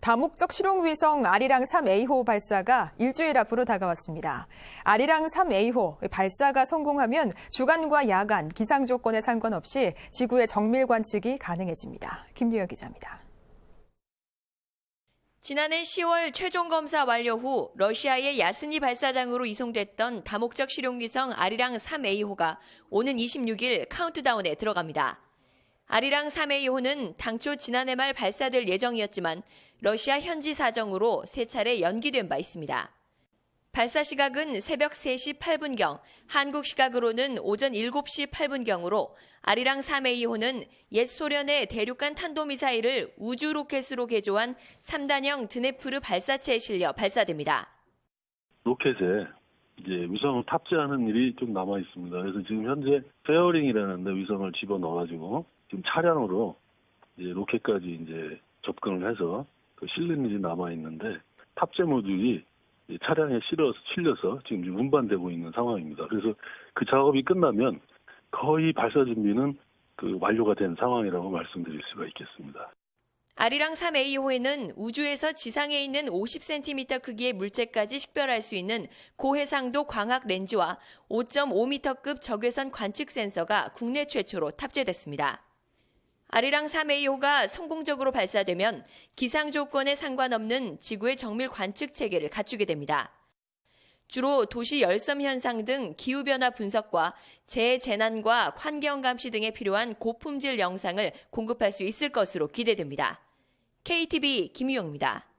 다목적 실용위성 아리랑 3A호 발사가 일주일 앞으로 다가왔습니다. 아리랑 3A호 발사가 성공하면 주간과 야간 기상 조건에 상관없이 지구의 정밀 관측이 가능해집니다. 김유혁 기자입니다. 지난해 10월 최종 검사 완료 후 러시아의 야스니 발사장으로 이송됐던 다목적 실용위성 아리랑 3A호가 오는 26일 카운트다운에 들어갑니다. 아리랑 3A호는 당초 지난해 말 발사될 예정이었지만 러시아 현지 사정으로 세 차례 연기된 바 있습니다. 발사 시각은 새벽 3시 8분경, 한국 시각으로는 오전 7시 8분경으로 아리랑 3A호는 옛 소련의 대륙간 탄도미사일을 우주 로켓으로 개조한 3단형 드네프르 발사체에 실려 발사됩니다. 로켓에 이제 위성을 탑재하는 일이 좀 남아 있습니다. 그래서 지금 현재 페어링이라는 데 위성을 집어 넣어가지고 지금 차량으로 이제 로켓까지 이제 접근을 해서 그 실는 일이 남아 있는데 탑재 모듈이 이 차량에 실어 실려서 지금 좀 운반되고 있는 상황입니다. 그래서 그 작업이 끝나면 거의 발사 준비는 그 완료가 된 상황이라고 말씀드릴 수가 있겠습니다. 아리랑 3A호에는 우주에서 지상에 있는 50cm 크기의 물체까지 식별할 수 있는 고해상도 광학 렌즈와 5.5m급 적외선 관측 센서가 국내 최초로 탑재됐습니다. 아리랑 3A호가 성공적으로 발사되면 기상 조건에 상관없는 지구의 정밀 관측 체계를 갖추게 됩니다. 주로 도시 열섬 현상 등 기후 변화 분석과 재재난과 환경 감시 등에 필요한 고품질 영상을 공급할 수 있을 것으로 기대됩니다. KTV 김유영입니다.